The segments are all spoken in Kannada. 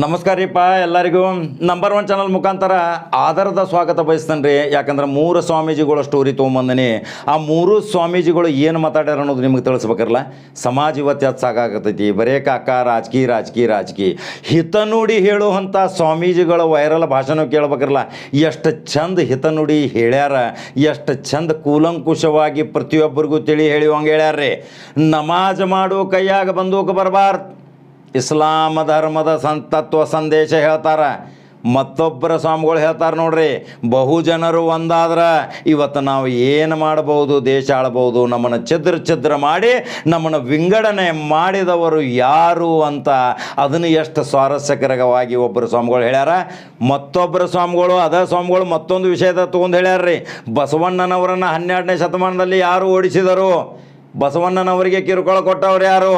ನಮಸ್ಕಾರ ರೀಪ್ಪ ಎಲ್ಲರಿಗೂ. ನಂಬರ್ ಒನ್ ಚಾನಲ್ ಮುಖಾಂತರ ಆಧಾರದ ಸ್ವಾಗತ ಬಯಸ್ತಾನೆ ರೀ ಯಾಕಂದ್ರೆ ಮೂರು ಸ್ವಾಮೀಜಿಗಳ ಸ್ಟೋರಿ ತೊಗೊಂಬಂದನಿ. ಆ ಮೂರು ಸ್ವಾಮೀಜಿಗಳು ಏನು ಮಾತಾಡ್ಯಾರ ಅನ್ನೋದು ನಿಮಗೆ ತಿಳಿಸ್ಬೇಕಲ್ಲ ಸಮಾಜ ಇವತ್ತು ಅದು ಸಾಕಾಗತೈತಿ ಬರೇ ಕಾಕ, ರಾಜಕೀಯ ರಾಜಕೀಯ ರಾಜಕೀಯ. ಹಿತನುಡಿ ಹೇಳುವಂಥ ಸ್ವಾಮೀಜಿಗಳ ವೈರಲ್ ಭಾಷಣ ಕೇಳ್ಬೇಕಲ್ಲ ಎಷ್ಟು ಚಂದ ಹಿತನುಡಿ ಹೇಳ್ಯಾರ. ಎಷ್ಟು ಚಂದ ಕೂಲಂಕುಷವಾಗಿ ಪ್ರತಿಯೊಬ್ಬರಿಗೂ ತಿಳಿ ಹೇಳುವಂಗೆ ಹೇಳ್ಯಾರ್ರಿ. ನಮಾಜ್ ಮಾಡೋ ಕೈಯಾಗ ಬಂದೂಕ ಬರಬಾರ್ದು. ಇಸ್ಲಾಂ ಧರ್ಮದ ಸಂತತ್ವ ಸಂದೇಶ ಹೇಳ್ತಾರೆ. ಮತ್ತೊಬ್ಬರ ಸ್ವಾಮಿಗಳು ಹೇಳ್ತಾರೆ ನೋಡ್ರಿ, ಬಹು ಜನರು ಒಂದಾದ್ರೆ, ಇವತ್ತು ನಾವು ಏನು ಮಾಡಬಹುದು, ದೇಶ ಆಳ್ಬೋದು ನಮ್ಮನ್ನು ಛದ್ರ ಛದ್ರ ಮಾಡಿ, ನಮ್ಮನ್ನು ವಿಂಗಡಣೆ ಮಾಡಿದವರು ಯಾರು ಅಂತ ಅದನ್ನು ಎಷ್ಟು ಸ್ವಾರಸ್ಯಕರವಾಗಿ ಒಬ್ಬರು ಸ್ವಾಮಿಗಳು ಹೇಳ್ಯಾರ. ಮತ್ತೊಬ್ಬರು ಸ್ವಾಮಿಗಳು, ಅದೇ ಸ್ವಾಮಿಗಳು ಮತ್ತೊಂದು ವಿಷಯದ ತೊಗೊಂಡು ಹೇಳ್ಯಾರ್ರಿ. ಬಸವಣ್ಣನವರನ್ನು ಹನ್ನೆರಡನೇ ಶತಮಾನದಲ್ಲಿ ಯಾರು ಓಡಿಸಿದರು? ಬಸವಣ್ಣನವರಿಗೆ ಕಿರುಕುಳ ಕೊಟ್ಟವ್ರು ಯಾರು?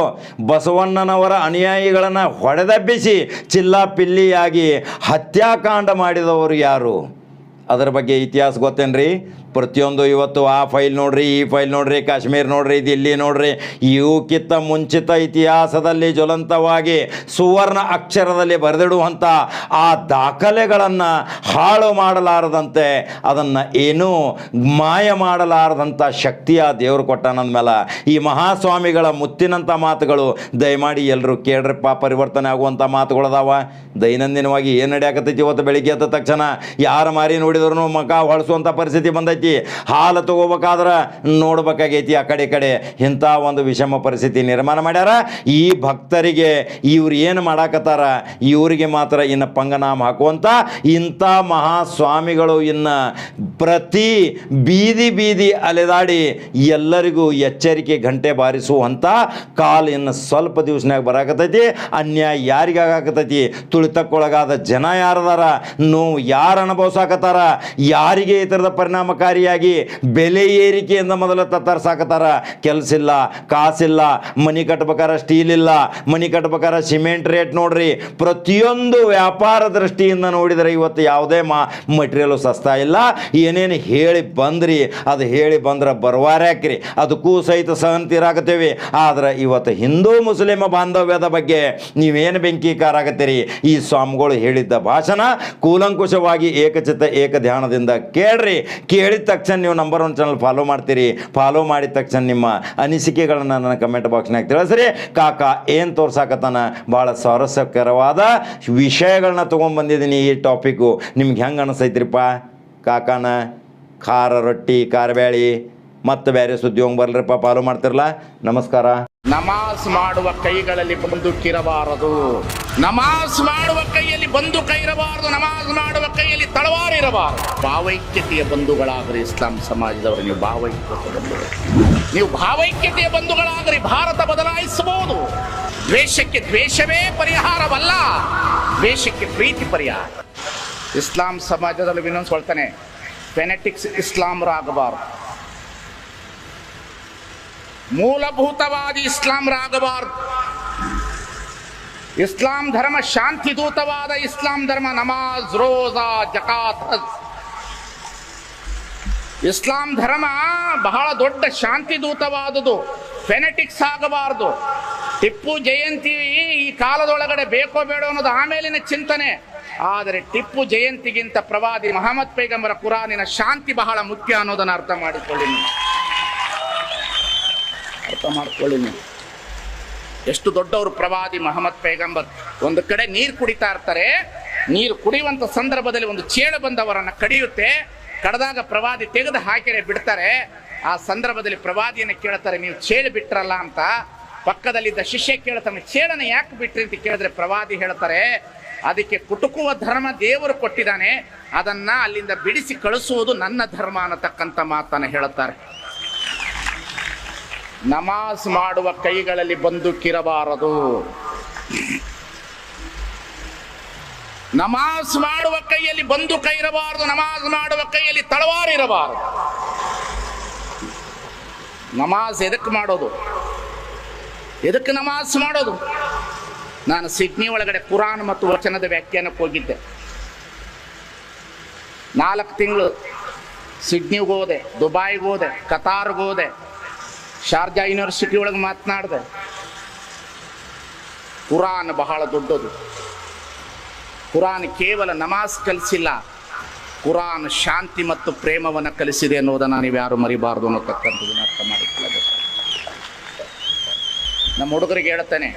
ಬಸವಣ್ಣನವರ ಅನುಯಾಯಿಗಳನ್ನು ಹೊಡೆದಬ್ಬಿಸಿ ಚಿಲ್ಲಾಪಿಲ್ಲಿಯಾಗಿ ಹತ್ಯಾಕಾಂಡ ಮಾಡಿದವರು ಯಾರು? ಅದರ ಬಗ್ಗೆ ಇತಿಹಾಸ ಗೊತ್ತೇನ್ರಿ? ಪ್ರತಿಯೊಂದು ಇವತ್ತು ಆ ಫೈಲ್ ನೋಡ್ರಿ, ಈ ಫೈಲ್ ನೋಡ್ರಿ, ಕಾಶ್ಮೀರ್ ನೋಡ್ರಿ, ದಿಲ್ಲಿ ನೋಡ್ರಿ, ಇವಕ್ಕಿಂತ ಮುಂಚಿತ ಇತಿಹಾಸದಲ್ಲಿ ಜ್ವಲಂತವಾಗಿ, ಸುವರ್ಣ ಅಕ್ಷರದಲ್ಲಿ ಬರೆದಿಡುವಂಥ ಆ ದಾಖಲೆಗಳನ್ನು ಹಾಳು ಮಾಡಲಾರದಂತೆ, ಅದನ್ನು ಏನೂ ಮಾಯ ಮಾಡಲಾರದಂಥ ಶಕ್ತಿಯ ದೇವರು ಕೊಟ್ಟಾನಂದ್ಮೇಲೆ ಈ ಮಹಾಸ್ವಾಮಿಗಳ ಮುತ್ತಿನಂಥ ಮಾತುಗಳು, ದಯಮಾಡಿ ಎಲ್ಲರೂ ಕೇಳ್ರಪ್ಪ, ಪರಿವರ್ತನೆ ಆಗುವಂಥ ಮಾತುಗಳದಾವ ದೈನಂದಿನವಾಗಿ ಏನು ನಡೆಯಕತ್ತೈತಿ ಇವತ್ತು ಬೆಳಿಗ್ಗೆ ಎದ್ದ ತಕ್ಷಣ, ಯಾರ ಮಾರಿ ನೋಡಿದ್ರು ಮಕ ಹೊಳಸುವಂಥ ಪರಿಸ್ಥಿತಿ ಬಂದೈತಿ. ಹಾಲು ತಗೋಬೇಕಾದ್ರೆ ನೋಡ್ಬೇಕಾಗೈತಿ ಆ ಕಡೆ ಕಡೆ. ಇಂಥ ಒಂದು ವಿಷಮ ಪರಿಸ್ಥಿತಿ ನಿರ್ಮಾಣ ಮಾಡ್ಯಾರ. ಈ ಭಕ್ತರಿಗೆ ಇವ್ರು ಏನು ಮಾಡಾಕತ್ತಾರ? ಇವರಿಗೆ ಮಾತ್ರ ಇನ್ನು ಪಂಗನಾಮ ಹಾಕುವಂಥ ಇಂಥ ಮಹಾಸ್ವಾಮಿಗಳು ಇನ್ನು ಪ್ರತಿ ಬೀದಿ ಬೀದಿ ಅಲೆದಾಡಿ ಎಲ್ಲರಿಗೂ ಎಚ್ಚರಿಕೆ ಗಂಟೆ ಬಾರಿಸುವಂಥ ಕಾಲ ಇನ್ನು ಸ್ವಲ್ಪ ದಿವಸನಾಗ ಬರಾಕತ್ತೈತಿ. ಅನ್ಯಾಯ ಯಾರಿಗಾಗತೈತಿ ತುಳಿತಕ್ಕೊಳಗಾದ ಜನ ಯಾರದಾರ? ನೋವು ಯಾರು ಅನುಭವಿಸಾಕತ್ತಾರ? ಯಾರಿಗೆ ಈ ಥರದ ಪರಿಣಾಮಕಾರಿಯಾಗಿ ಬೆಲೆ ಏರಿಕೆಯಿಂದ ಮೊದಲ ತತ್ತರಿಸಾಕತ್ತಾರ ಕೆಲಸ ಇಲ್ಲ ಕಾಸಿಲ್ಲ ಮನಿ ಕಟ್ಬೇಕಾರ ಸ್ಟೀಲ್ ಇಲ್ಲ, ಮನಿ ಕಟ್ಬೇಕಾರ ಸಿಮೆಂಟ್ ರೇಟ್ ನೋಡ್ರಿ. ಪ್ರತಿಯೊಂದು ವ್ಯಾಪಾರ ದೃಷ್ಟಿಯಿಂದ ನೋಡಿದರೆ ಇವತ್ತು ಯಾವುದೇ ಮಾ ಮಟೀರಿಯಲು ಸಸ್ತಾ ಇಲ್ಲ. ಏನೇನು ಹೇಳಿ ಬಂದ್ರಿ, ಅದು ಹೇಳಿ ಬಂದ್ರೆ ಬರ್ವಾರ್ಯಾಕ್ರಿ ಅದಕ್ಕೂ ಸಹಿತ ಸಹಂತಿರಾಗತ್ತೇವೆ. ಆದ್ರೆ ಇವತ್ತು ಹಿಂದೂ ಮುಸ್ಲಿಮ ಬಾಂಧವ್ಯದ ಬಗ್ಗೆ ನೀವೇನು ಬೆಂಕಿ ಆಗತ್ತೀರಿ? ಈ ಸ್ವಾಮಿಗಳು ಹೇಳಿದ್ದ ಭಾಷಣ ಕೂಲಂಕುಷವಾಗಿ ಏಕಚಿತ್ತ ಏಕ ಧ್ಯಾನದಿಂದ ಕೇಳ್ರಿ. ಕೇಳಿದ ತಕ್ಷಣ ನೀವು ನಂಬರ್ ಒನ್ ಚಾನಲ್ ಫಾಲೋ ಮಾಡ್ತೀರಿ. ಫಾಲೋ ಮಾಡಿದ ತಕ್ಷಣ ನಿಮ್ಮ ಅನಿಸಿಕೆಗಳನ್ನು ನನ್ನ ಕಮೆಂಟ್ ಬಾಕ್ಸ್ನಾಗ ತಿಳಿಸ್ರಿ. ಕಾಕ ಏನು ತೋರ್ಸಾಕತ್ತಾನ? ಭಾಳ ಸ್ವಾರಸ್ಯಕರವಾದ ವಿಷಯಗಳನ್ನ ತೊಗೊಂಬಂದಿದ್ದೀನಿ ಈ ಟಾಪಿಕ್ಕು ನಿಮ್ಗೆ ಹೆಂಗೆ ಅನಿಸೈತ್ರಿಪ್ಪ? ಕಾಕಾನ ಖಾರ ರೊಟ್ಟಿ ಖಾರಬ್ಯಾಳಿ ಮತ್ತು ಬೇರೆ ಸುದ್ದಿ ಹೋಗಿ ಫಾಲೋ ಮಾಡ್ತಿರಲ್ಲ ನಮಸ್ಕಾರ. ನಮಾಜ್ ಮಾಡುವ ಕೈಗಳಲ್ಲಿ ಬಂದೂಕಿರಬಾರದು ನಮಾಜ್ ಮಾಡುವ ಕೈಯಲ್ಲಿ ಬಂದು ಕೈರಬಾರದು. ನಮಾಜ್ ಮಾಡುವ ಕೈಯಲ್ಲಿ ತಳವಾರ ಇರಬಾರದು. ಭಾವೈಕ್ಯತೆಯ ಬಂಧುಗಳಾಗ್ರಿ ಇಸ್ಲಾಂ ಸಮಾಜದವರು ನೀವು ಭಾವೈಕ್ಯತೆ ಬಂಧುಗಳು. ನೀವು ಭಾವೈಕ್ಯತೆಯ ಬಂಧುಗಳಾಗ್ರಿ ಭಾರತ ಬದಲಾಯಿಸಬಹುದು. ದ್ವೇಷಕ್ಕೆ ದ್ವೇಷವೇ ಪರಿಹಾರವಲ್ಲ. ದ್ವೇಷಕ್ಕೆ ಪ್ರೀತಿ ಪರಿಹಾರ. ಇಸ್ಲಾಂ ಸಮಾಜದಲ್ಲಿ ಇನ್ನೊಂದು ಹೇಳ್ತಾನೆ ಫೆನೆಟಿಕ್ಸ್ ಇಸ್ಲಾಂರಾಗಬಾರದು. ಮೂಲಭೂತವಾದಿ ಇಸ್ಲಾಂರಾಗಬಾರದು. ಇಸ್ಲಾಂ ಧರ್ಮ ಶಾಂತಿದೂತವಾದ ಇಸ್ಲಾಂ ಧರ್ಮ ನಮಾಜ್, ರೋಜಾ, ಜಕಾತ್ ಇಸ್ಲಾಂ ಧರ್ಮ ಬಹಳ ದೊಡ್ಡ ಶಾಂತಿದೂತವಾದದು. ಫೆನೆಟಿಕ್ಸ್ ಆಗಬಾರದು. ಟಿಪ್ಪು ಜಯಂತಿ ಈ ಕಾಲದೊಳಗಡೆ ಬೇಕೋ ಬೇಡೋ ಅನ್ನೋದು ಆಮೇಲಿನ ಚಿಂತನೆ. ಆದರೆ ಟಿಪ್ಪು ಜಯಂತಿಗಿಂತ ಪ್ರವಾದಿ ಮಹಮ್ಮದ್ ಪೈಗಂಬರ ಕುರಾನಿನ ಶಾಂತಿ ಬಹಳ ಮುಖ್ಯ ಅನ್ನೋದನ್ನು ಅರ್ಥ ಮಾಡಿಕೊಳ್ಳಿ ಅರ್ಥ ಮಾಡಿಕೊಳ್ಳಿ ನೀವು. ಎಷ್ಟು ದೊಡ್ಡವರು ಪ್ರವಾದಿ ಮಹಮ್ಮದ್ ಪೈಗಂಬರ್. ಒಂದು ಕಡೆ ನೀರು ಕುಡಿತಾ ಇರ್ತಾರೆ, ನೀರು ಕುಡಿಯುವಂತ ಸಂದರ್ಭದಲ್ಲಿ ಒಂದು ಚೇಳು ಬಂದವರನ್ನ ಕಡಿಯುತ್ತೆ, ಕಡದಾಗ ಪ್ರವಾದಿ ತೆಗೆದು ಹಾಕಿರೆ ಬಿಡ್ತಾರೆ. ಆ ಸಂದರ್ಭದಲ್ಲಿ ಪ್ರವಾದಿಯನ್ನು ಕೇಳ್ತಾರೆ, ನೀವು ಚೇಳು ಬಿಟ್ರಲ್ಲ ಅಂತ. ಪಕ್ಕದಲ್ಲಿದ್ದ ಶಿಷ್ಯ ಕೇಳ್ತಾನೆ ಚೇಳನ ಯಾಕೆ ಬಿಟ್ರಿ? ಅಂತ ಕೇಳಿದ್ರೆ ಪ್ರವಾದಿ ಹೇಳ್ತಾರೆ, ಅದಕ್ಕೆ ಕುಟುಕುವ ಧರ್ಮ ದೇವರು ಕೊಟ್ಟಿದ್ದಾನೆ, ಅದನ್ನ ಅಲ್ಲಿಂದ ಬಿಡಿಸಿ ಕಳಿಸುವುದು ನನ್ನ ಧರ್ಮ ಅನ್ನತಕ್ಕಂಥ ಮಾತನ್ನ ಹೇಳುತ್ತಾರೆ ನಮಾಜ್ ಮಾಡುವ ಕೈಗಳಲ್ಲಿ ಬಂದೂಕಿರಬಾರದು ನಮಾಜ್ ಮಾಡುವ ಕೈಯಲ್ಲಿ ಬಂದೂಕ ಇರಬಾರದು, ನಮಾಜ್ ಮಾಡುವ ಕೈಯಲ್ಲಿ ತಳವಾರಿರಬಾರದು ನಮಾಜ್ ಎದಕ್ಕೆ ಮಾಡೋದು? ಎದಕ್ಕೆ ನಮಾಜ್ ಮಾಡೋದು? ನಾನು ಸಿಡ್ನಿ ಒಳಗಡೆ ಕುರಾನ್ ಮತ್ತು ವಚನದ ವ್ಯಾಖ್ಯಾನಕ್ಕೆ ಹೋಗಿದ್ದೆ. ನಾಲ್ಕು ತಿಂಗಳು ಸಿಡ್ನಿಗೆ ಹೋದೆ ದುಬಾಯ್ಗೆ ಹೋದೆ, ಕತಾರ್ಗೆ ಹೋದೆ. ಶಾರ್ಜಾ ಯೂನಿವರ್ಸಿಟಿ ಒಳಗೆ ಮಾತನಾಡಿದೆ. ಕುರಾನ್ ಬಹಳ ದೊಡ್ಡದು. ಕುರಾನ್ ಕೇವಲ ನಮಾಜ್ ಕಲಿಸಿಲ್ಲ. ಕುರಾನ್ ಶಾಂತಿ ಮತ್ತು ಪ್ರೇಮವನ್ನು ಕಲಿಸಿದೆ ಅನ್ನೋದನ್ನು ನೀವು ಯಾರು ಮರಿಬಾರ್ದು ಅನ್ನೋತಕ್ಕಂಥದ್ದನ್ನು ಅರ್ಥ ಮಾಡಿಕೊಳ್ಳಬೇಕು ನಮ್ಮ ಹುಡುಗರಿಗೆ ಹೇಳ್ತೇನೆ,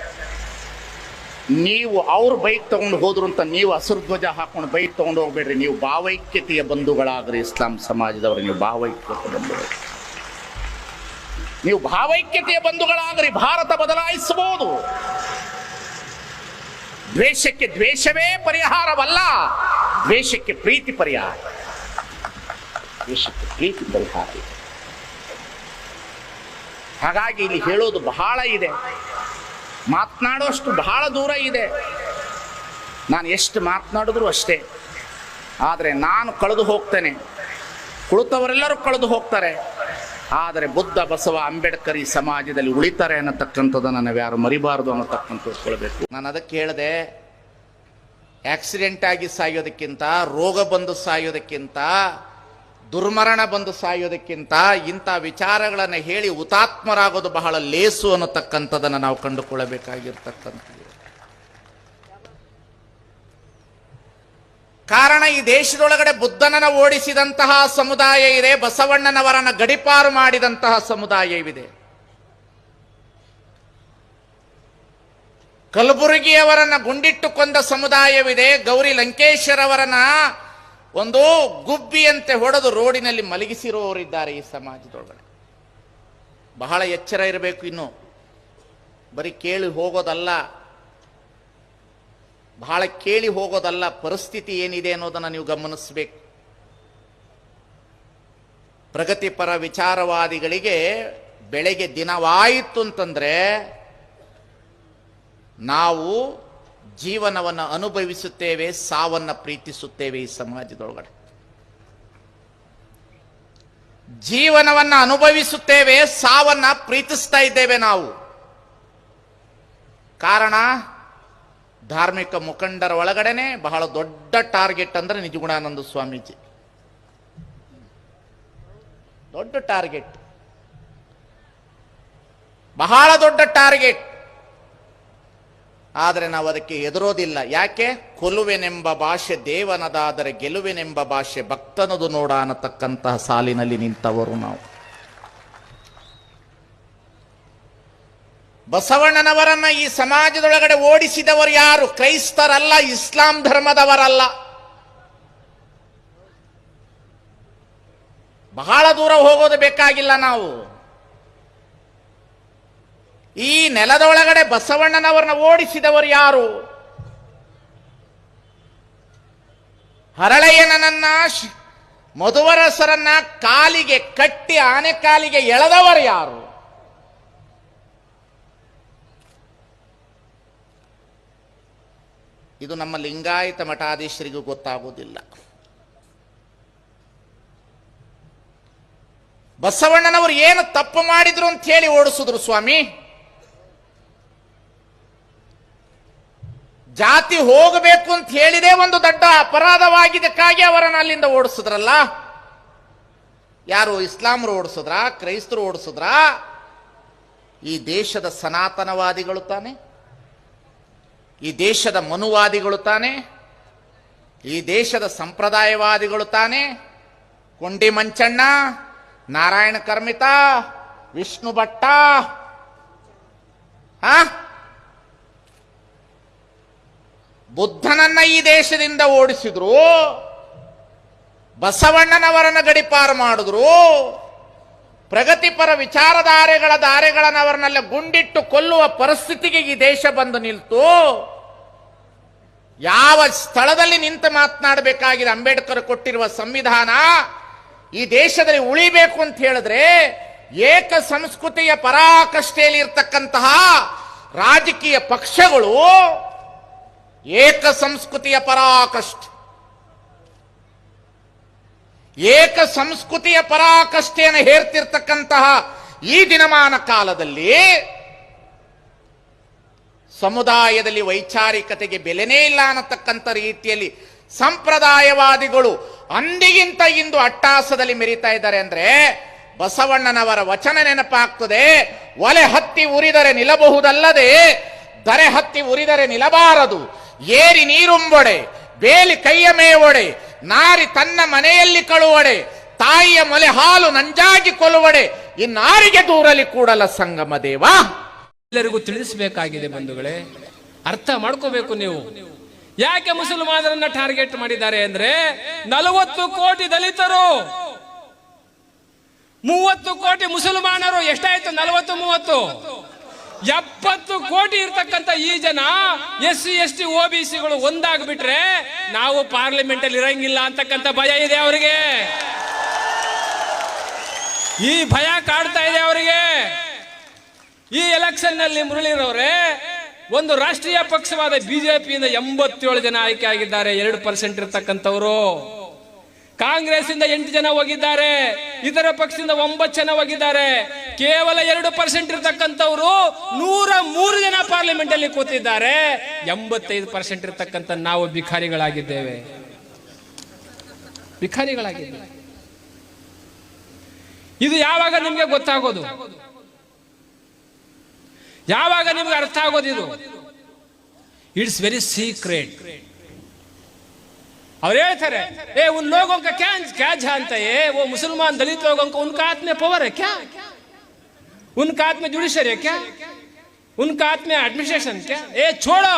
ನೀವು ಅವ್ರ ಬೈಕ್ ತಗೊಂಡು ಹೋದ್ರು ಅಂತ ನೀವು ಹಸಿರು ಹಾಕೊಂಡು ಬೈಕ್ ತಗೊಂಡು ಹೋಗ್ಬೇಡ್ರಿ. ನೀವು ಭಾವೈಕ್ಯತೆಯ ಬಂಧುಗಳಾಗ್ರಿ ಇಸ್ಲಾಂ ಸಮಾಜದವರು. ನೀವು ಭಾವೈಕ್ಯತೆ ಬಂಧುಗಳು ನೀವು ಭಾವೈಕ್ಯತೆಯ ಬಂಧುಗಳಾದರೆ ಭಾರತ ಬದಲಾಯಿಸಬಹುದು. ದ್ವೇಷಕ್ಕೆ ದ್ವೇಷವೇ ಪರಿಹಾರವಲ್ಲ, ದ್ವೇಷಕ್ಕೆ ಪ್ರೀತಿ ಪರಿಹಾರ. ದ್ವೇಷಕ್ಕೆ ಪ್ರೀತಿ ಪರಿಹಾರ ಹಾಗಾಗಿ ಇಲ್ಲಿ ಹೇಳೋದು ಬಹಳ ಇದೆ. ಮಾತನಾಡೋಷ್ಟು ಬಹಳ ದೂರ ಇದೆ. ನಾನು ಎಷ್ಟು ಮಾತನಾಡಿದ್ರು ಅಷ್ಟೇ. ಆದರೆ ನಾನು ಕಳೆದು ಹೋಗ್ತೇನೆ. ಕುಳಿತವರೆಲ್ಲರೂ ಕಳೆದು ಹೋಗ್ತಾರೆ. ಆದರೆ ಬುದ್ಧ, ಬಸವ, ಅಂಬೇಡ್ಕರ್ ಈ ಸಮಾಜದಲ್ಲಿ ಉಳಿತಾರೆ ಅನ್ನತಕ್ಕಂಥದ್ದನ್ನು ನಾವು ಯಾರು ಮರಿಬಾರದು ಅನ್ನತಕ್ಕಂಥ ತಿಳ್ಕೊಳ್ಬೇಕು. ನಾನು ಅದಕ್ಕೆ ಹೇಳಿದೆ ಆಕ್ಸಿಡೆಂಟ್ ಆಗಿ ಸಾಯೋದಕ್ಕಿಂತ, ರೋಗ ಬಂದು ಸಾಯೋದಕ್ಕಿಂತ, ದುರ್ಮರಣ ಬಂದು ಸಾಯೋದಕ್ಕಿಂತ ಇಂಥ ವಿಚಾರಗಳನ್ನು ಹೇಳಿ ಹುತಾತ್ಮರಾಗೋದು ಬಹಳ ಲೇಸು ಅನ್ನತಕ್ಕಂಥದ್ದನ್ನು ನಾವು ಕಂಡುಕೊಳ್ಳಬೇಕಾಗಿರ್ತಕ್ಕಂಥದ್ದು. ಕಾರಣ ಈ ದೇಶದೊಳಗಡೆ ಬುದ್ಧನನ್ನ ಓಡಿಸಿದಂತಹ ಸಮುದಾಯ ಇದೆ, ಬಸವಣ್ಣನವರನ್ನ ಗಡಿಪಾರು ಮಾಡಿದಂತಹ ಸಮುದಾಯವಿದೆ. ಕಲಬುರಗಿಯವರನ್ನ ಗುಂಡಿಟ್ಟು ಕೊಂದ ಸಮುದಾಯವಿದೆ, ಗೌರಿ ಲಂಕೇಶ್ವರವರನ್ನ ಒಂದು ಗುಬ್ಬಿಯಂತೆ ಹೊಡೆದು ರೋಡಿನಲ್ಲಿ ಮಲಗಿಸಿರುವವರಿದ್ದಾರೆ ಈ ಸಮಾಜದೊಳಗಡೆ. ಬಹಳ ಎಚ್ಚರ ಇರಬೇಕು ಇನ್ನು. ಬರೀ ಕೇಳಿ ಹೋಗೋದಲ್ಲ. ಬಹಳ ಕೇಳಿ ಹೋಗೋದಲ್ಲ, ಪರಿಸ್ಥಿತಿ ಏನಿದೆ ಅನ್ನೋದನ್ನು ನೀವು ಗಮನಿಸಬೇಕು. ಪ್ರಗತಿಪರ ವಿಚಾರವಾದಿಗಳಿಗೆ ಬೆಳಗ್ಗೆ ದಿನವಾಯಿತು ಅಂತಂದರೆ, ನಾವು ಜೀವನವನ್ನು ಅನುಭವಿಸುತ್ತೇವೆ, ಸಾವನ್ನ ಪ್ರೀತಿಸುತ್ತೇವೆ ಈ ಸಮಾಜದೊಳಗಡೆ. ಜೀವನವನ್ನು ಅನುಭವಿಸುತ್ತೇವೆ, ಸಾವನ್ನ ಪ್ರೀತಿಸ್ತಾ ಇದ್ದೇವೆ ನಾವು. ಕಾರಣ ಧಾರ್ಮಿಕ ಮುಖಂಡರ ಒಳಗಡೆನೆ ಬಹಳ ದೊಡ್ಡ ಟಾರ್ಗೆಟ್ ಅಂದರೆ ನಿಜಗುಣಾನಂದ ಸ್ವಾಮೀಜಿ. ದೊಡ್ಡ ಟಾರ್ಗೆಟ್. ಬಹಳ ದೊಡ್ಡ ಟಾರ್ಗೆಟ್. ಆದರೆ ನಾವು ಅದಕ್ಕೆ ಎದುರೋದಿಲ್ಲ ಯಾಕೆ? ಕೊಲುವೆನೆಂಬ ಭಾಷೆ ದೇವನದಾದರೆ ಗೆಲುವೆನೆಂಬ ಭಾಷೆ ಭಕ್ತನದು ನೋಡ ಅನ್ನತಕ್ಕಂತಹ ಸಾಲಿನಲ್ಲಿ ನಿಂತವರು ನಾವು. ಬಸವಣ್ಣನವರನ್ನ ಈ ಸಮಾಜದೊಳಗಡೆ ಓಡಿಸಿದವರು ಯಾರು? ಕ್ರೈಸ್ತರಲ್ಲ, ಇಸ್ಲಾಂ ಧರ್ಮದವರಲ್ಲ. ಬಹಳ ದೂರ ಹೋಗೋದು ಬೇಕಾಗಿಲ್ಲ ನಾವು. ಈ ನೆಲದೊಳಗಡೆ ಬಸವಣ್ಣನವರನ್ನ ಓಡಿಸಿದವರು ಯಾರು? ಹರಳೆಯನನ್ನ ಮಧುವರಸರನ್ನ ಕಾಲಿಗೆ ಕಟ್ಟಿ ಆನೆ ಕಾಲಿಗೆ ಎಳೆದವರು ಯಾರು? ಇದು ನಮ್ಮ ಲಿಂಗಾಯತ ಮಠಾಧೀಶರಿಗೂ ಗೊತ್ತಾಗುವುದಿಲ್ಲ. ಬಸವಣ್ಣನವರು ಏನು ತಪ್ಪು ಮಾಡಿದ್ರು ಅಂತ ಹೇಳಿ ಓಡಿಸಿದ್ರು ಸ್ವಾಮಿ. ಜಾತಿ ಹೋಗಬೇಕು ಅಂತ ಹೇಳಿದೇ ಒಂದು ದೊಡ್ಡ ಅಪರಾಧವಾಗಿದ್ದಕ್ಕಾಗಿ ಅವರನ್ನು ಅಲ್ಲಿಂದ ಓಡಿಸಿದ್ರಲ್ಲ. ಯಾರು ಇಸ್ಲಾಮರು ಓಡಿಸಿದ್ರ, ಕ್ರೈಸ್ತರು ಓಡಿಸಿದ್ರ? ಈ ದೇಶದ ಸನಾತನವಾದಿಗಳು ತಾನೆ. ಈ ದೇಶದ ಮನುವಾದಿಗಳು ತಾನೆ, ಈ ದೇಶದ ಸಂಪ್ರದಾಯವಾದಿಗಳು ತಾನೆ, ಕೊಂಡಿ ಮಂಚಣ್ಣ, ನಾರಾಯಣ ಕರ್ಮಿತ, ವಿಷ್ಣು ಭಟ್ಟ ಬುದ್ಧನನ್ನ ಈ ದೇಶದಿಂದ ಓಡಿಸಿದ್ರು, ಬಸವಣ್ಣನವರನ್ನ ಗಡಿಪಾರು ಮಾಡಿದ್ರು. ಪ್ರಗತಿಪರ ವಿಚಾರಧಾರೆಗಳ ಧಾರೆಗಳನ್ನು ಅವರನ್ನೆಲ್ಲ ಗುಂಡಿಟ್ಟು ಕೊಲ್ಲುವ ಪರಿಸ್ಥಿತಿಗೆ ಈ ದೇಶ ಬಂದು ನಿಲ್ತು. ಯಾವ ಸ್ಥಳದಲ್ಲಿ ನಿಂತು ಮಾತನಾಡಬೇಕಾಗಿದೆ ಅಂಬೇಡ್ಕರ್ ಕೊಟ್ಟಿರುವ ಸಂವಿಧಾನ? ಈ ದೇಶದಲ್ಲಿ ಉಳಿಬೇಕು ಅಂತ ಹೇಳಿದ್ರೆ ಏಕ ಸಂಸ್ಕೃತಿಯ ಪರಾಕಷ್ಟೆಯಲ್ಲಿ ಇರ್ತಕ್ಕಂತಹ ರಾಜಕೀಯ ಪಕ್ಷಗಳು ಏಕ ಸಂಸ್ಕೃತಿಯ ಪರಾಕಷ್ಠೆ. ಏಕ ಸಂಸ್ಕೃತಿಯ ಪರಾಕಷ್ಟೆಯನ್ನು ಹೇರ್ತಿರ್ತಕ್ಕಂತಹ ಈ ದಿನಮಾನ ಕಾಲದಲ್ಲಿ ಸಮುದಾಯದಲ್ಲಿ ವೈಚಾರಿಕತೆಗೆ ಬೆಲೆನೇ ಇಲ್ಲ ಅನ್ನತಕ್ಕಂಥ ರೀತಿಯಲ್ಲಿ ಸಂಪ್ರದಾಯವಾದಿಗಳು ಅಂದಿಗಿಂತ ಇಂದು ಅಟ್ಟಾಸದಲ್ಲಿ ಮೆರಿತಾ ಇದ್ದಾರೆ ಅಂದ್ರೆ ಬಸವಣ್ಣನವರ ವಚನ ನೆನಪಾಗ್ತದೆ, ಒಲೆ ಹತ್ತಿ ಉರಿದರೆ ನಿಲ್ಲಬಹುದಲ್ಲದೆ, ದರೆ ಹತ್ತಿ ಉರಿದರೆ ನಿಲ್ಲಬಾರದು. ಏರಿ ನೀರುಂಬೊಡೆ, ಬೇಲಿ ಕೈಯ ಮೇವೊಡೆ ನಾರಿ ತನ್ನ ಮನೆಯಲ್ಲಿ ಕಳುವಡೆ, ತಾಯಿಯ ಮೊಲೆ ಹಾಲು ನಂಜಾಗಿ ಕೊಲುವಡೆ ನಾರಿಗೆ ದೂರಲಿ ಕೂಡಲ ಸಂಗಮ ದೇವ. ಎಲ್ಲರಿಗೂ ತಿಳಿಸಬೇಕಾಗಿದೆ ಬಂಧುಗಳೇ, ಅರ್ಥ ಮಾಡ್ಕೋಬೇಕು ನೀವು. ಯಾಕೆ ಮುಸಲ್ಮಾನರನ್ನ ಟಾರ್ಗೆಟ್ ಮಾಡಿದ್ದಾರೆ ಅಂದ್ರೆ ನಲವತ್ತು ಕೋಟಿ ದಲಿತರು. ಮೂವತ್ತು ಕೋಟಿ ಮುಸಲ್ಮಾನರು, ಎಷ್ಟಾಯ್ತು ನಲವತ್ತು, ಮೂವತ್ತು? ಎಪ್ಪತ್ತು ಕೋಟಿ ಇರ್ತಕ್ಕಂಥ ಈ ಜನ S C, S T O B ಸಿಗಳು ಒಂದಾಗ್ಬಿಟ್ರೆ ನಾವು ಪಾರ್ಲಿಮೆಂಟ್ ಅಲ್ಲಿ ಇರಂಗಿಲ್ಲ ಅಂತಕ್ಕಂಥ ಭಯ ಇದೆ ಅವರಿಗೆ. ಈ ಭಯ ಕಾಡ್ತಾ ಇದೆ ಅವರಿಗೆ. ಈ ಎಲೆಕ್ಷನ್ನಲ್ಲಿ ಒಂದು ರಾಷ್ಟ್ರೀಯ ಪಕ್ಷವಾದ ಬಿಜೆಪಿಯಿಂದ ಎಂಬತ್ತೇಳು ಜನ ಆಯ್ಕೆ ಆಗಿದ್ದಾರೆ, ಎರಡು ಪರ್ಸೆಂಟ್ ಇರ್ತಕ್ಕಂಥವ್ರು. ಕಾಂಗ್ರೆಸ್ ಇಂದ ಎಂಟು ಜನ ಹೋಗಿದ್ದಾರೆ ಇತರ ಪಕ್ಷದಿಂದ ಒಂಬತ್ತು ಜನ ಹೋಗಿದ್ದಾರೆ. ಕೇವಲ ಎರಡು ಪರ್ಸೆಂಟ್ ಇರತಕ್ಕಂಥವ್ರು ನೂರ ಮೂರು ಜನ ಪಾರ್ಲಿಮೆಂಟ್ ಅಲ್ಲಿ ಕೂತಿದ್ದಾರೆ. ಎಂಬತ್ತೈದು ಪರ್ಸೆಂಟ್ ಇರತಕ್ಕಂಥ ನಾವು ಭಿಖಾರಿಗಳಾಗಿದ್ದೇವೆ ಭಿಖಾರಿಗಳಾಗಿದ್ದೇವೆ ಇದು ಯಾವಾಗ ನಿಮ್ಗೆ ಗೊತ್ತಾಗೋದು? ಯಾವಾಗ ನಿಮ್ಗೆ ಅರ್ಥ ಆಗೋದು ಇದು ಇಟ್ಸ್ ವೆರಿ ಸೀಕ್ರೆಟ್ ಅವ್ರು ಹೇಳ್ತಾರೆ ಏ ಉನ್ ಲೋಗों का क्या क्या जानता है वो मुसलमान दलित लोगों को उनका हाथ में पावर है क्या उनका हाथ में जुडिशरी है क्या उनका हाथ में एडमिनिस्ट्रेशन क्या ಏ छोड़ो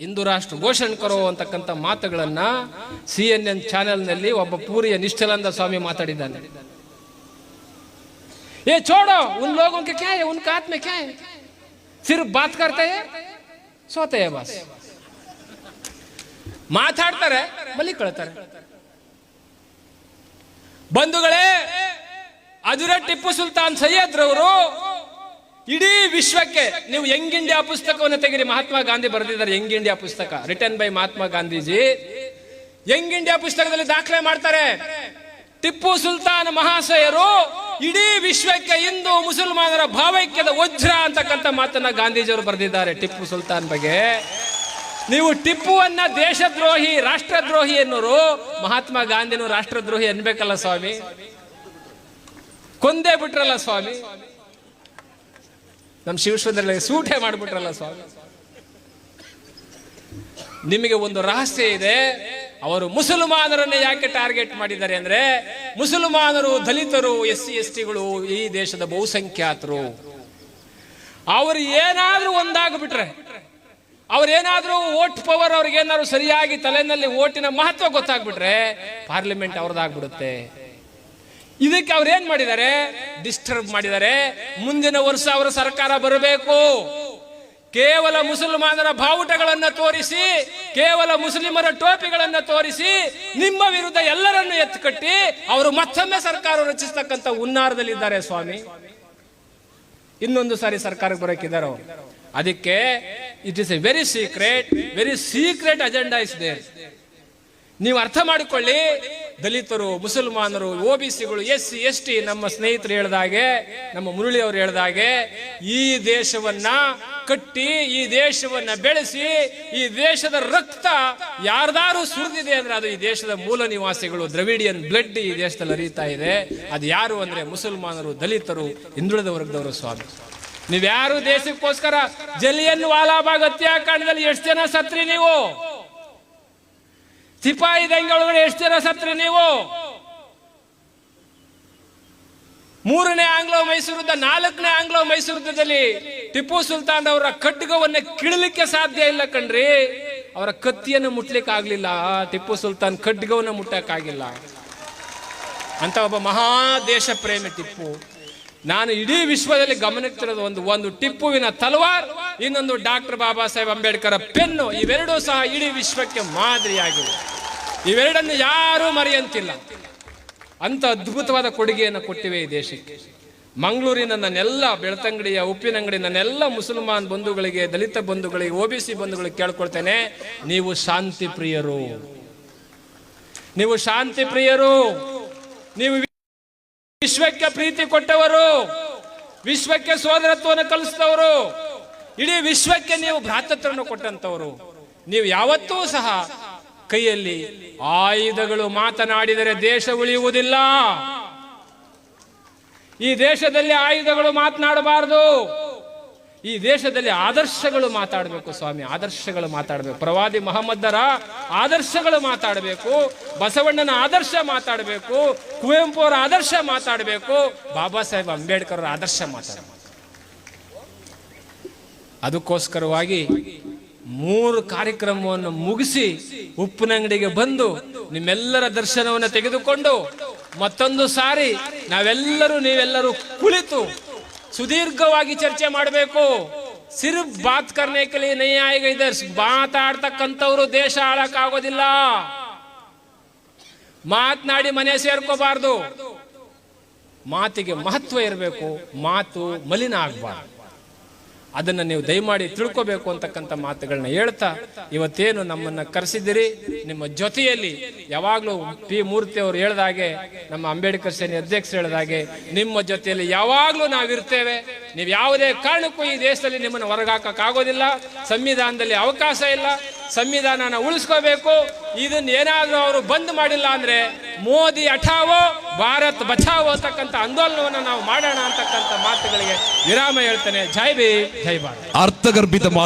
ಹಿಂದೂ ರಾಷ್ಟ್ರ ಘೋಷಣೆ ಕರೋ ಅಂತಕ್ಕಂಥ ಮಾತುಗಳನ್ನ ಸಿ ಎನ್ ಎನ್ ಚಾನೆಲ್ನಲ್ಲಿ ಒಬ್ಬ ಪೂರಿಯ ನಿಷ್ಠಲಾನಂದ ಸ್ವಾಮಿ ಮಾತಾಡಿದ್ದಾನೆ ये छोड़ो उन लोगों के क्या है उनका हाथ में क्या है सिर्फ बात ಮಾತಾಡ್ತಾರೆ, ಮಲಿಕೊಳ್ತಾರೆ. ಬಂಧುಗಳೇ ಅದುರ ಟಿಪ್ಪು ಸುಲ್ತಾನ್ ಸೈಯದ್ ರವರು ಇಡೀ ವಿಶ್ವಕ್ಕೆ ನೀವು ಯಂಗ್ ಇಂಡಿಯಾ ಪುಸ್ತಕವನ್ನು ತೆಗಿರಿ. ಮಹಾತ್ಮ ಗಾಂಧಿ ಬರೆದಿದ್ದಾರೆ ಯಂಗ್ ಇಂಡಿಯಾ ಪುಸ್ತಕ. Written by Mahatma Gandhiji. Young India ಪುಸ್ತಕದಲ್ಲಿ ದಾಖಲೆ ಮಾಡ್ತಾರೆ. ಟಿಪ್ಪು ಸುಲ್ತಾನ್ ಮಹಾಶಯರು ಇಡೀ ವಿಶ್ವಕ್ಕೆ ಹಿಂದೂ ಮುಸಲ್ಮಾನರ ಭಾವೈಕ್ಯದ ವಜ್ರ ಅಂತಕ್ಕಂಥ ಮಾತನ್ನ ಗಾಂಧೀಜಿಯವರು ಬರೆದಿದ್ದಾರೆ. ಟಿಪ್ಪು ಸುಲ್ತಾನ್ ಬಗ್ಗೆ ನೀವು ಟಿಪ್ಪುವನ್ನ ದೇಶದ್ರೋಹಿ, ರಾಷ್ಟ್ರದ್ರೋಹಿ ಎನ್ನುವರು. ಮಹಾತ್ಮ ಗಾಂಧಿನೂ ರಾಷ್ಟ್ರದ್ರೋಹಿ ಅನ್ಬೇಕಲ್ಲ ಸ್ವಾಮಿ? ಕೊಂದೇ ಬಿಟ್ರಲ್ಲ ಸ್ವಾಮಿ? ನಮ್ಮ ಶಿವಸುಂದರಲ್ಲಿ ಸೂಟೆ ಮಾಡಿಬಿಟ್ರಲ್ಲ ಸ್ವಾಮಿ? ನಿಮಗೆ ಒಂದು ರಹಸ್ಯ ಇದೆ. ಅವರು ಮುಸಲ್ಮಾನರನ್ನೇ ಯಾಕೆ ಟಾರ್ಗೆಟ್ ಮಾಡಿದ್ದಾರೆ ಅಂದ್ರೆ, ಮುಸಲ್ಮಾನರು, ದಲಿತರು ಎಸ್ ಸಿ ಎಸ್ ಟಿಗಳು ಈ ದೇಶದ ಬಹುಸಂಖ್ಯಾತರು. ಅವರು ಏನಾದ್ರೂ ಒಂದಾಗ್ಬಿಟ್ರೆ ಅವ್ರೇನಾದ್ರೂ ವೋಟ್ ಪವರ್ ಅವ್ರಿಗೆ ಏನಾದ್ರು ಸರಿಯಾಗಿ ತಲೆನಲ್ಲಿ ಓಟಿನ ಮಹತ್ವ ಗೊತ್ತಾಗ್ಬಿಟ್ರೆ ಪಾರ್ಲಿಮೆಂಟ್ ಅವ್ರದ್ದಾಗ್ಬಿಡುತ್ತೆ ಇದಕ್ಕೆ ಅವ್ರೇನ್ ಮಾಡಿದ್ದಾರೆ? ಡಿಸ್ಟರ್ಬ್ ಮಾಡಿದ್ದಾರೆ. ಮುಂದಿನ ವರ್ಷ ಅವರ ಸರ್ಕಾರ ಬರಬೇಕು. ಕೇವಲ ಮುಸಲ್ಮಾನರ ಬಾವುಟಗಳನ್ನು ತೋರಿಸಿ, ಕೇವಲ ಮುಸ್ಲಿಮರ ಟೋಪಿಗಳನ್ನು ತೋರಿಸಿ, ನಿಮ್ಮ ವಿರುದ್ಧ ಎಲ್ಲರನ್ನು ಎತ್ತುಕಟ್ಟಿ ಅವರು ಮತ್ತೊಮ್ಮೆ ಸರ್ಕಾರ ರಚಿಸ್ತಕ್ಕಂಥ ಉನ್ನಾರದಲ್ಲಿದ್ದಾರೆ ಸ್ವಾಮಿ. ಇನ್ನೊಂದು ಸಾರಿ ಸರ್ಕಾರಕ್ಕೆ ಬರೋಕಿದ್ದಾರೆ ಅದಕ್ಕೆ it is a very secret very secret agenda is there ನೀವು ಅರ್ಥ ಮಾಡಿಕೊಳ್ಳಿ. ದಲಿತರು, ಮುಸಲ್ಮಾನರು ಒ ಬಿ ಸಿಗಳು, ಎಸ್ ಸಿ, ಎಸ್ ಟಿ, ನಮ್ಮ ಸ್ನೇಹಿತರು ಹೇಳ್ದಾಗೆ ನಮ್ಮ ಮುರುಳಿ ಅವರು ಹೇಳ್ದಾಗೆ ಈ ದೇಶವನ್ನ ಕಟ್ಟಿ, ಈ ದೇಶವನ್ನ ಬೆಳೆಸಿ, ಈ ದೇಶದ ರಕ್ತ ಯಾರ್ದಾರು ಸುರಿದಿದೆ ಅಂದ್ರೆ ಅದು ಈ ದೇಶದ ಮೂಲ ನಿವಾಸಿಗಳು, ದ್ರವಿಡಿಯನ್ ಬ್ಲಡ್ ಈ ದೇಶದಲ್ಲಿ ಹರಿತಾ ಇದೆ. ಅದು ಯಾರು ಅಂದ್ರೆ ಮುಸಲ್ಮಾನರು, ದಲಿತರು, ಹಿಂದುಳಿದ ವರ್ಗದವರು ಸ್ವಾಮಿ. ನೀವ್ಯಾರು ದೇಶಕ್ಕೋಸ್ಕರ ಜಲಿಯನ್ ವಾಲಾಬಾಗ್ ಹತ್ಯಾಕಾಂಡದಲ್ಲಿ ಎಷ್ಟು ಜನ ಸತ್ರಿ ನೀವು? ಸಿಪಾಯಿ ದಂಗೆ ಎಷ್ಟು ಜನ ಸತ್ರಿ ನೀವು? ಮೂರನೇ ಆಂಗ್ಲೋ ಮೈಸೂರದ ನಾಲ್ಕನೇ ಆಂಗ್ಲೋ ಮೈಸೂರದಲ್ಲಿ ಟಿಪ್ಪು ಸುಲ್ತಾನ್ ಅವರ ಖಡ್ಗವನ್ನ ಕಿಳಲಿಕ್ಕೆ ಸಾಧ್ಯ ಇಲ್ಲ ಕಣ್ರಿ. ಅವರ ಕತ್ತಿಯನ್ನು ಮುಟ್ಲಿಕ್ಕೆ ಆಗ್ಲಿಲ್ಲ ಟಿಪ್ಪು ಸುಲ್ತಾನ್ ಖಡ್ಗವನ್ನ ಮುಟ್ಟಕ್ಕಾಗಿಲ್ಲ. ಅಂತ ಒಬ್ಬ ಮಹಾ ದೇಶ ಪ್ರೇಮಿ ಟಿಪ್ಪು. ನಾನು ಇಡೀ ವಿಶ್ವದಲ್ಲಿ ಗಮನಿಸ್ತಿರೋದು ಒಂದು ಒಂದು ಟಿಪ್ಪುವಿನ ತಲವಾರ್, ಇನ್ನೊಂದು ಡಾಕ್ಟರ್ ಬಾಬಾ ಸಾಹೇಬ್ ಅಂಬೇಡ್ಕರ್ ಪೆನ್ನು, ಇವೆರಡೂ ಸಹ ಇಡೀ ವಿಶ್ವಕ್ಕೆ ಮಾದರಿಯಾಗಿವೆ. ಇವೆರಡನ್ನು ಯಾರೂ ಮರೆಯಂತಿಲ್ಲ. ಅಂತ ಅದ್ಭುತವಾದ ಕೊಡುಗೆಯನ್ನು ಕೊಟ್ಟಿವೆ ಈ ದೇಶಕ್ಕೆ. ಮಂಗಳೂರಿನ ನನ್ನೆಲ್ಲ ಬೆಳ್ತಂಗಡಿಯ ಉಪ್ಪಿನಂಗಡಿ ನನ್ನೆಲ್ಲ ಮುಸಲ್ಮಾನ್ ಬಂಧುಗಳಿಗೆ, ದಲಿತ ಬಂಧುಗಳಿಗೆ, ಒ ಬಿ ಸಿ ಬಂಧುಗಳಿಗೆ ಕೇಳ್ಕೊಳ್ತೇನೆ, ನೀವು ಶಾಂತಿ ಪ್ರಿಯರು. ನೀವು ಶಾಂತಿ ಪ್ರಿಯರು. ನೀವು ವಿಶ್ವಕ್ಕೆ ಪ್ರೀತಿ ಕೊಟ್ಟವರು. ವಿಶ್ವಕ್ಕೆ ಸೋದರತ್ವವನ್ನು ಕಲಿಸಿದವರು. ಇಡೀ ವಿಶ್ವಕ್ಕೆ ನೀವು ಭ್ರಾತೃತ್ವವನ್ನು ಕೊಟ್ಟಂತವರು ನೀವು ಯಾವತ್ತೂ ಸಹ ಕೈಯಲ್ಲಿ ಆಯುಧಗಳು ಮಾತನಾಡಿದರೆ ದೇಶ ಉಳಿಯುವುದಿಲ್ಲ. ಈ ದೇಶದಲ್ಲಿ ಆಯುಧಗಳು ಮಾತನಾಡಬಾರದು. ಈ ದೇಶದಲ್ಲಿ ಆದರ್ಶಗಳು ಮಾತಾಡಬೇಕು ಸ್ವಾಮಿ, ಆದರ್ಶಗಳು ಮಾತಾಡಬೇಕು. ಪ್ರವಾದಿ ಮಹಮ್ಮದರ ಆದರ್ಶಗಳು ಮಾತಾಡಬೇಕು, ಬಸವಣ್ಣನ ಆದರ್ಶ ಮಾತಾಡಬೇಕು ಕುವೆಂಪು ಅವರ ಆದರ್ಶ ಮಾತಾಡಬೇಕು, ಬಾಬಾ ಸಾಹೇಬ್ ಅಂಬೇಡ್ಕರ್ ಅವರ ಆದರ್ಶ ಮಾತಾಡಬೇಕು. ಅದಕ್ಕೋಸ್ಕರವಾಗಿ ಮೂರು ಕಾರ್ಯಕ್ರಮವನ್ನು ಮುಗಿಸಿ ಉಪ್ಪಿನಂಗಡಿಗೆ ಬಂದು ನಿಮ್ಮೆಲ್ಲರ ದರ್ಶನವನ್ನು ತೆಗೆದುಕೊಂಡು ಮತ್ತೊಂದು ಸಾರಿ ನಾವೆಲ್ಲರೂ ನೀವೆಲ್ಲರೂ ಕುಳಿತು ಸುದೀರ್ಘವಾಗಿ ಚರ್ಚೆ ಮಾಡಬೇಕು. ಸಿರು ಬಾತ್ ಕರ್ನೇಕಲಿ ನ್ಯಾಯ ಇದೆ. ಮಾತಾಡ್ತಕ್ಕಂಥವ್ರು ದೇಶ ಆಳಕ್ಕಾಗೋದಿಲ್ಲ ಮಾತನಾಡಿ ಮನೆ ಸೇರ್ಕೋಬಾರ್ದು. ಮಾತಿಗೆ ಮಹತ್ವ ಇರಬೇಕು. ಮಾತು ಮಲಿನ ಆಗಬಾರ್ದು. ಅದನ್ನು ನೀವು ದಯಮಾಡಿ ತಿಳ್ಕೋಬೇಕು ಅಂತಕ್ಕಂಥ ಮಾತುಗಳನ್ನ ಹೇಳ್ತಾ, ಇವತ್ತೇನು ನಮ್ಮನ್ನು ಕರೆಸಿದಿರಿ ನಿಮ್ಮ ಜೊತೆಯಲ್ಲಿ ಯಾವಾಗಲೂ ಪಿ ಮೂರ್ತಿ ಅವರು ಹೇಳ್ದಾಗೆ ನಮ್ಮ ಅಂಬೇಡ್ಕರ್ ಸೇನೆ ಅಧ್ಯಕ್ಷರು ಹೇಳ್ದಾಗೆ ನಿಮ್ಮ ಜೊತೆಯಲ್ಲಿ ಯಾವಾಗಲೂ ನಾವಿರ್ತೇವೆ. ನೀವು ಯಾವುದೇ ಕಾರಣಕ್ಕೂ ಈ ದೇಶದಲ್ಲಿ ನಿಮ್ಮನ್ನು ಹೊರಗಾಕಕ್ಕಾಗೋದಿಲ್ಲ. ಸಂವಿಧಾನದಲ್ಲಿ ಅವಕಾಶ ಇಲ್ಲ. ಸಂವಿಧಾನನ ಉಳಿಸ್ಕೋಬೇಕು. ಇದನ್ನ ಏನಾದರೂ ಅವರು ಬಂದ್ ಮಾಡಿಲ್ಲ ಅಂದ್ರೆ ಮೋದಿ ಅಠಾವೋ, ಭಾರತ್ ಬಚಾವೋ ಅಂತಕ್ಕಂಥ ಆಂದೋಲನವನ್ನು ನಾವು ಮಾಡೋಣ ಅಂತಕ್ಕಂಥ ಮಾತುಗಳಿಗೆ ವಿರಾಮ ಹೇಳ್ತೇನೆ. ಜೈ ಬಿ ಜೈ ಭಾರತ್. ಅರ್ಥಗರ್ಭಿತ ಮಾತು